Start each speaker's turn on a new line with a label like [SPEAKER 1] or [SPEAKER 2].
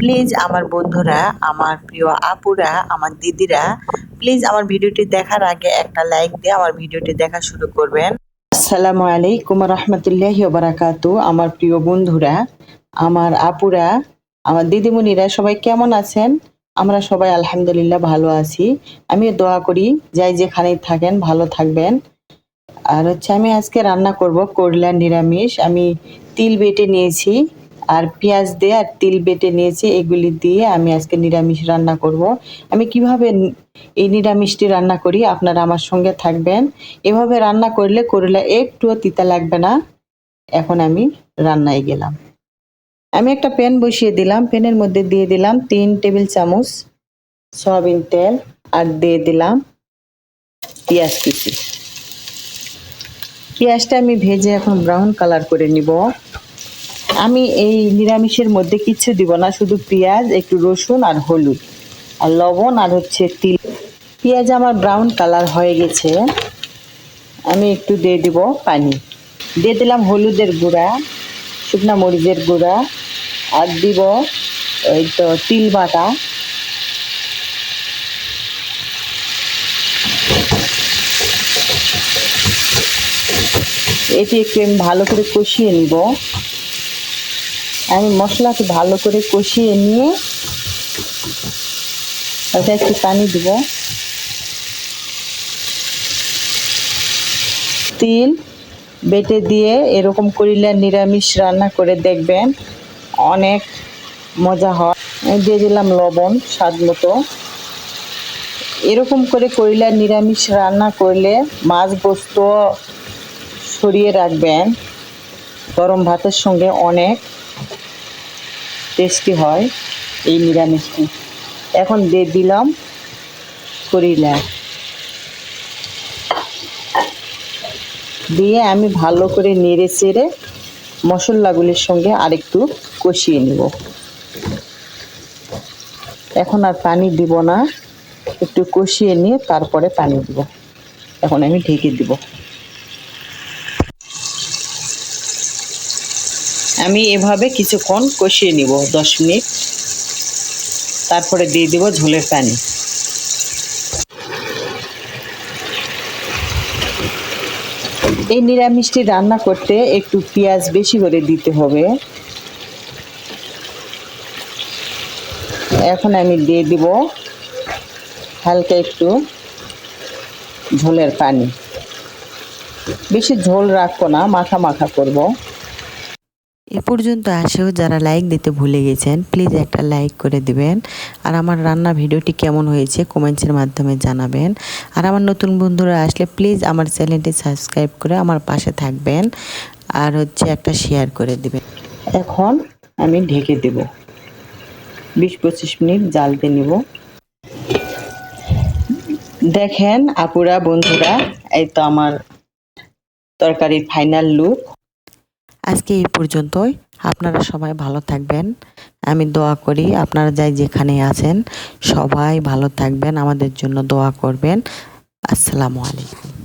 [SPEAKER 1] Please আমার বন্ধুরা, আমার প্রিয় আপুরা, আমার দিদিরা প্লিজ আমার ভিডিওটি দেখার আগে একটা লাইক দিয়ে আমার ভিডিওটি দেখা শুরু করবেন। আসসালামু আলাইকুম রহমতুল্লাহ বারাকাতু আমার প্রিয় বন্ধুরা, আমার আপুরা, আমার দিদিমণিরা, সবাই কেমন আছেন? আমরা সবাই আলহামদুলিল্লাহ ভালো আছি। আমি দোয়া করি, যাই যেখানেই থাকেন, ভালো থাকবেন। আর হচ্ছে আমি আজকে রান্না করব করলা নিরামিষ। আমি তিল বেটে নিয়েছি। আর পেঁয়াজ দিয়ে আর তিল বেটে নিয়েছি, এগুলি দিয়ে আমি আজকে নিরামিষ রান্না করব। আমি কীভাবে এই নিরামিষটি রান্না করি আপনারা আমার সঙ্গে থাকবেন। এভাবে রান্না করলে করলা একটুও তিতা লাগবে না। এখন আমি রান্নায় গেলাম। আমি একটা প্যান বসিয়ে দিলাম, প্যানের মধ্যে দিয়ে দিলাম তিন টেবিল চামচ সয়াবিন তেল আর দিয়ে দিলাম পেঁয়াজ কুচি। পেঁয়াজটা আমি ভেজে এখন ব্রাউন কালার করে নিব। আমি এই নিরামিষের মধ্যে কিচ্ছু দিব না, শুধু পেঁয়াজ, একটু রসুন আর হলুদ। আর লবণ আর হচ্ছে তিল। পেঁয়াজ আমার ব্রাউন কালার হয়ে গেছে। আমি একটু দিয়ে দিব পানি। দিয়ে দিলাম হলুদের গুঁড়া, শুকনা মরিচের গুঁড়া। আর দিব ওই তো তিল বাটা। এটি একটু আমি ভালো করে কষিয়ে নিব। আমি মশলাকে ভালো করে কষিয়ে নিয়ে তাতে একটু পানি দিব। তিল বেটে দিয়ে এরকম করিলে নিরামিষ রান্না করে দেখবেন অনেক মজা হয়। দিয়ে দিলাম লবণ স্বাদ মতো। এরকম করে করিলে নিরামিষ রান্না করলে মাছ গোস্ত সরিয়ে রাখবেন। গরম ভাতের সঙ্গে অনেক টেস্টি হয় এই নিরামিষটি। এখন দিয়ে দিলাম করিলা দিয়ে আমি ভালো করে নেড়ে চেড়ে মশলাগুলির সঙ্গে আরেকটু কষিয়ে নেব। এখন আর পানি দিব না। একটু কষিয়ে নিয়ে তারপরে পানি দিব। এখন আমি ঢেকে দিব। আমি এভাবে কিছুক্ষণ কষিয়ে নিব, দশ মিনিট। তারপরে দিয়ে দিব ঝোলের পানি এই নিরামিষটি রান্না করতে একটু পেঁয়াজ বেশি করে দিতে হবে। এখন আমি দিয়ে দিব হালকা একটু ঝোলের পানি। বেশি ঝোল রাখব না, মাখা মাখা করব।
[SPEAKER 2] এ পর্যন্ত আসেও যারা লাইক দিতে ভুলে গেছেন প্লিজ একটা লাইক করে দিবেন। আর আমার রান্না ভিডিওটি কেমন হয়েছে কমেন্টসের মাধ্যমে জানাবেন। আর আমার নতুন বন্ধুরা আসলে প্লিজ আমার চ্যানেলটি সাবস্ক্রাইব করে আমার পাশে থাকবেন। আর হচ্ছে একটা শেয়ার করে দিবেন।
[SPEAKER 1] এখন আমি ঢেকে দেব। বিশ পঁচিশ মিনিট জ্বালতে নিব। দেখেন আপুরা, বন্ধুরা, এই তো আমার তরকারির ফাইনাল লুক
[SPEAKER 2] আজকে এই পর্যন্তই। আপনারা সবাই ভালো থাকবেন। আমি দোয়া করি আপনারা যাই যেখানে আছেন, সবাই ভালো থাকবেন, আমাদের জন্য দোয়া করবেন। আসসালামু আলাইকুম।